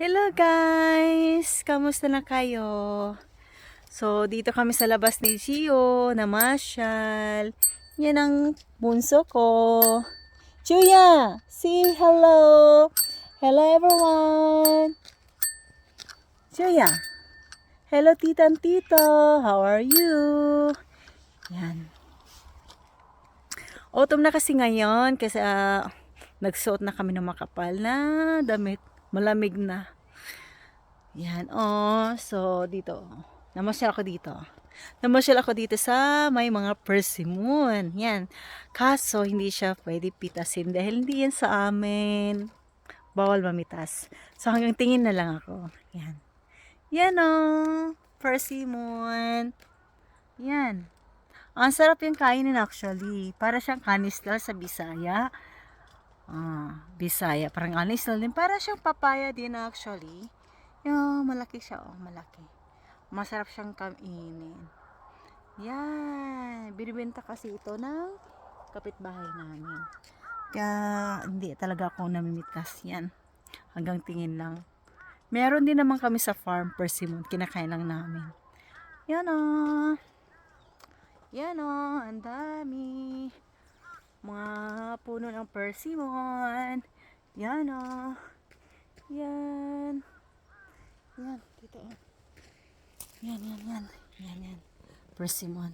Hello guys! Kamusta na kayo? So, dito kami sa labas ni Gio, namasyal. Yan ang bunso ko. Juya! Say hello! Hello everyone! Juya! Hello tita and tito! How are you? Yan. Autumn na kasi ngayon kasi ah, nagsuot na kami ng makapal na damit. Malamig na. Yan, oh. So, dito. Namasyal ako dito. Namasyal ako dito sa may mga persimmon. Yan. Kaso, hindi siya pwede pitasin dahil hindi yan sa amin. Bawal mamitas. So, hanggang tingin na lang ako. Yan. Yan, oh. Persimmon. Yan. Ang sarap yung kainin actually. Para siyang kanistal sa Bisaya. Ah, Bisaya. Parang kanistal din. Para siyang papaya din actually. Yung malaki siya, oh, malaki. Masarap siyang kainin. Yan. Binibenta kasi ito ng kapitbahay namin. Kaya hindi talaga ako namimitas yan. Hanggang tingin lang. Meron din naman kami sa farm persimmon. Kinakain lang namin. Yan oh. Yan oh, ang dami. Mga puno ng persimmon. Yan oh. Yan. Yan, dito oh. Yan, yan, yan. Yan, yan. Persimmon.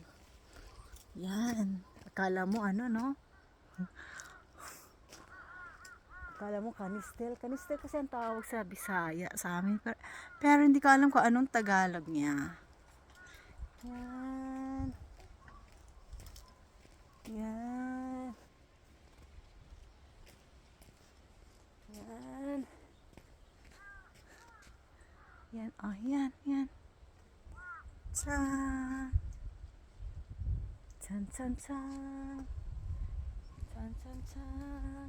Yan. Akala mo ano, no? Akala mo kanistel. Kanistel kasi ang tawag sa Bisaya sa amin. Pero, pero hindi ko alam kung anong Tagalog niya. Yan. Yan. Yan. Oh, yan. Yan. Tsan. Tsan, tsan, tsan. Tsan, tsan, tsan.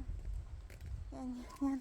Yan, yan, yan.